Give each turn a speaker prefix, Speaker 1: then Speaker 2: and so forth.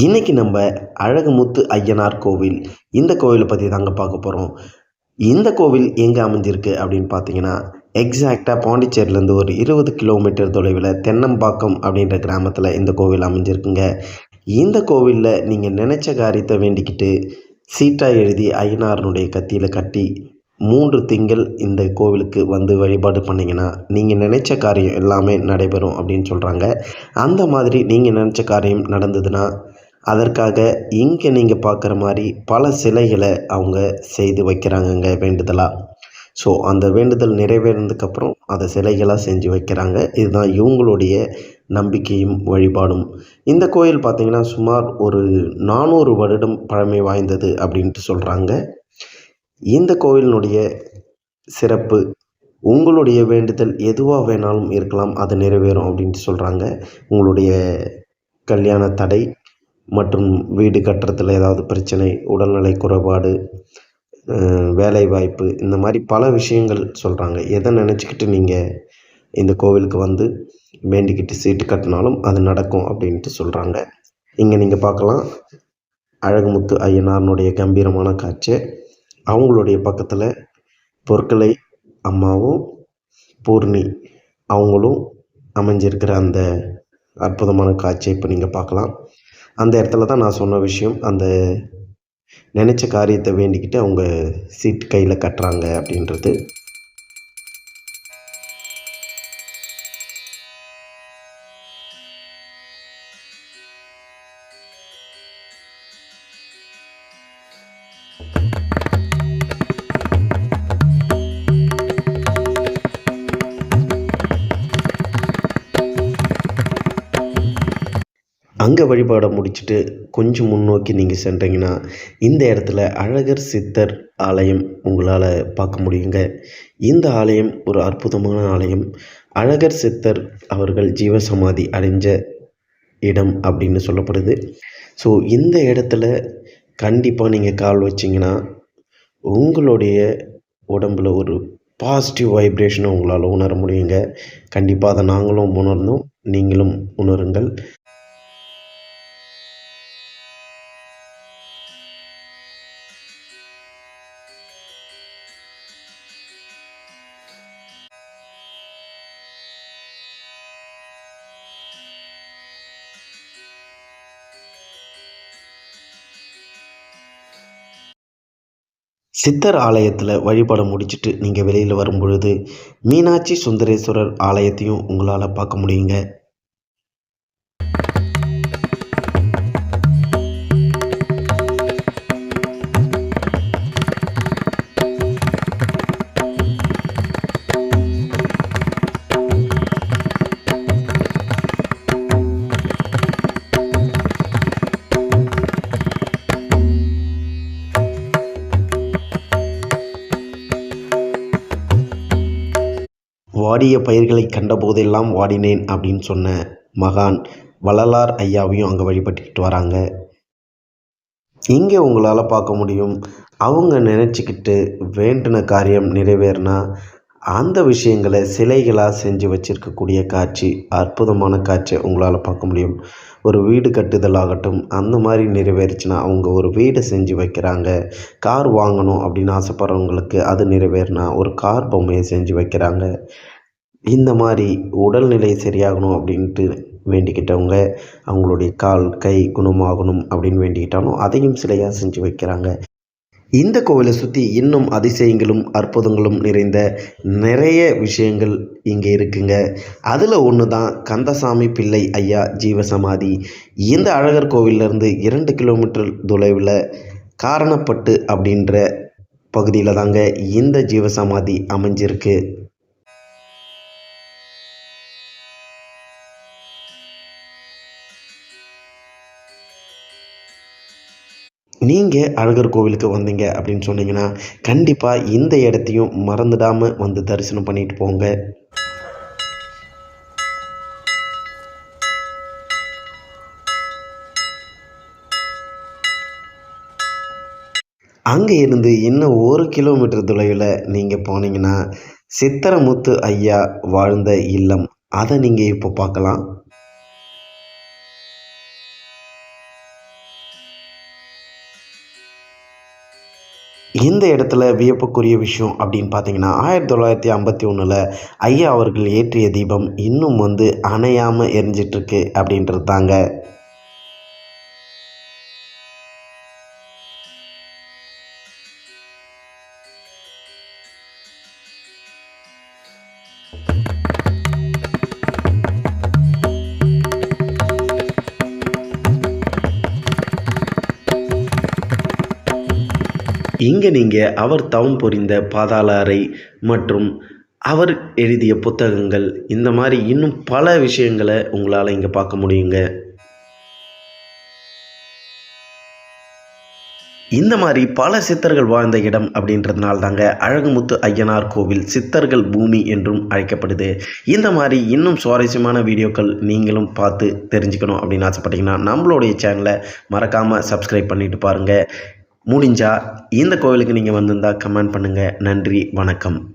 Speaker 1: இன்றைக்கி நம்ம அழகுமுத்து ஐயனார் கோவில் இந்த கோவிலை பற்றி தாங்க பார்க்க போகிறோம் இந்த கோவில் எங்கே அமைஞ்சிருக்கு அப்படின்னு பார்த்தீங்கன்னா எக்ஸாக்டாக பாண்டிச்சேரியிலேருந்து ஒரு இருபது கிலோமீட்டர் தொலைவில் தென்னம்பாக்கம் அப்படின்ற கிராமத்தில் இந்த கோவில் அமைஞ்சிருக்குங்க. இந்த கோவிலில் நீங்கள் நினச்ச காரியத்தை வேண்டிக்கிட்டு சீட்டாக எழுதி ஐயனாரனுடைய கத்தியில் கட்டி மூன்று திங்கள் இந்த கோவிலுக்கு வந்து வழிபாடு பண்ணிங்கன்னா நீங்கள் நினச்ச காரியம் எல்லாமே நடைபெறும் அப்படின்னு சொல்கிறாங்க அந்த மாதிரி நீங்கள் நினச்ச காரியம் நடந்ததுன்னா அதற்காக இங்கே நீங்கள் பார்க்குற மாதிரி பல சிலைகளை அவங்க செய்து வைக்கிறாங்கங்க வேண்டுதலாக ஸோ அந்த வேண்டுதல் நிறைவேறினதுக்கப்புறம் அதை சிலைகளாக செஞ்சு வைக்கிறாங்க. இதுதான் இவங்களுடைய நம்பிக்கையும் வழிபாடும். இந்த கோயில் பார்த்திங்கன்னா சுமார் ஒரு நானூறு வருடம் பழமை வாய்ந்தது அப்படின்ட்டு சொல்கிறாங்க இந்த கோவிலினுடைய சிறப்பு உங்களுடைய வேண்டுதல் எதுவாக வேணாலும் இருக்கலாம் அது நிறைவேறும் அப்படின்ட்டு சொல்கிறாங்க உங்களுடைய கல்யாண தடை மற்றும் வீடு கட்டுறதுல ஏதாவது பிரச்சனை உடல்நிலை குறைபாடு வேலைவாய்ப்பு இந்த மாதிரி பல விஷயங்கள் சொல்கிறாங்க எதை நினச்சிக்கிட்டு நீங்கள் இந்த கோவிலுக்கு வந்து வேண்டிக்கிட்டு சீட்டு கட்டினாலும் அது நடக்கும் அப்படின்ட்டு சொல்கிறாங்க இங்கே நீங்கள் பார்க்கலாம். அழகுமுத்து ஐயனாரனுடைய கம்பீரமான காட்சி. அவங்களுடைய பக்கத்தில் பொற்களை அம்மாவும் பூர்ணி அவங்களும் அமைஞ்சிருக்கிற அந்த அற்புதமான காட்சியை இப்போ நீங்கள் பார்க்கலாம். அந்த இடத்துல தான் நான் சொன்ன விஷயம். அந்த நினச்ச காரியத்தை வேண்டிக்கிட்டு அவங்க சீட் கையில் கட்டுறாங்க அப்படின்றது. அங்கே வழிபாடை முடிச்சுட்டு கொஞ்சம் முன்னோக்கி நீங்கள் சென்றீங்கன்னா இந்த இடத்துல அழகர் சித்தர் ஆலயம் உங்களால் பார்க்க முடியுங்க. இந்த ஆலயம் ஒரு அற்புதமான ஆலயம். அழகர் சித்தர் அவர்கள் ஜீவசமாதி அடைஞ்ச இடம் அப்படின்னு சொல்லப்படுது. ஸோ இந்த இடத்துல கண்டிப்பாக நீங்கள் கால் வச்சிங்கன்னா உங்களுடைய உடம்பில் ஒரு பாசிட்டிவ் வைப்ரேஷனை உங்களால் உணர முடியுங்க. கண்டிப்பாக அதை நாங்களும் உணர்ந்தோம் நீங்களும் உணருங்கள். சித்தர் ஆலயத்தில் வழிபாடு முடிச்சுட்டு நீங்கள் வெளியில் வரும் பொழுது மீனாட்சி சுந்தரேஸ்வரர் ஆலயத்தையும் உங்களால் பார்க்க முடியுங்க. வாடிய பயிர்களை கண்டபோதெல்லாம் வாடினேன் அப்படின்னு சொன்ன மகான் வள்ளலார் ஐயாவையும் அங்கே வழிபட்டுக்கிட்டு வராங்க. இங்கே உங்களால் பார்க்க முடியும். அவங்க நினச்சிக்கிட்டு வேண்டின காரியம் நிறைவேறினா அந்த விஷயங்களை சிலைகளாக செஞ்சு வச்சுருக்கக்கூடிய காட்சி அற்புதமான காட்சி உங்களால் பார்க்க முடியும். ஒரு வீடு கட்டுதலாகட்டும் அந்த மாதிரி நிறைவேறுச்சுன்னா அவங்க ஒரு வீடு செஞ்சு வைக்கிறாங்க. கார் வாங்கணும் அப்படின்னு ஆசைப்பட்றவங்களுக்கு அது நிறைவேறினா ஒரு கார் பொம்மையை செஞ்சு வைக்கிறாங்க. இந்த மாதிரி உடல்நிலை சரியாகணும் அப்படின்ட்டு வேண்டிக்கிட்டவங்க அவங்களுடைய கால் கை குணமாகணும் அப்படின்னு வேண்டிக்கிட்டாலும் அதையும் சிலையாக செஞ்சு வைக்கிறாங்க. இந்த கோவிலை சுற்றி இன்னும் அதிசயங்களும் அற்புதங்களும் நிறைந்த நிறைய விஷயங்கள் இங்கே இருக்குங்க. அதில் ஒன்று தான் கந்தசாமி பிள்ளை ஐயா ஜீவசமாதி. இந்த அழகர் கோவிலேருந்து இரண்டு கிலோமீட்டர் தொலைவில் காரணப்பட்டு அப்படின்ற பகுதியில் தாங்க இந்த ஜீவசமாதி அமைஞ்சிருக்கு. நீங்கள் அழகர் கோவிலுக்கு வந்தீங்க அப்படின்னு சொன்னீங்கன்னா கண்டிப்பாக இந்த இடத்தையும் மறந்துடாமல் வந்து தரிசனம் பண்ணிட்டு போங்க. அங்கே இருந்து இன்னும் ஒரு கிலோமீட்டர் தொலைவில் நீங்கள் போனீங்கன்னா சித்திரமுத்து ஐயா வாழ்ந்த இல்லம். அதை நீங்கள் இப்போ பார்க்கலாம். இந்த இடத்துல வியப்புக்குரிய விஷயம் அப்படின்னு பார்த்தீங்கன்னா ஆயிரத்தி தொள்ளாயிரத்தி ஐம்பத்தி ஒன்றில் ஐயா அவர்கள் ஏற்றிய தீபம் இன்னும் வந்து அணையாமல் எரிஞ்சிட்ருக்கு அப்படின்றது தாங்க இங்கே நீங்கள் அவர் தவம் புரிந்த பாதாளாரை மற்றும் அவர் எழுதிய புத்தகங்கள் இந்த மாதிரி இன்னும் பல விஷயங்களை உங்களால் இங்கே பார்க்க முடியுங்க. இந்த மாதிரி பல சித்தர்கள் வாழ்ந்த இடம் அப்படின்றதுனால தாங்க அழகுமுத்து ஐயனார் கோவில் சித்தர்கள் பூமி என்றும் அழைக்கப்படுது. இந்த மாதிரி இன்னும் சுவாரஸ்யமான வீடியோக்கள் நீங்களும் பார்த்து தெரிஞ்சுக்கணும் அப்படின்னு ஆசைப்பட்டீங்கன்னா நம்மளுடைய சேனலை மறக்காமல் சப்ஸ்கிரைப் பண்ணிட்டு பாருங்கள் முடிஞ்சால் இந்த கோவிலுக்கு நீங்கள் வந்திருந்தால் கமெண்ட் பண்ணுங்கள் நன்றி வணக்கம்.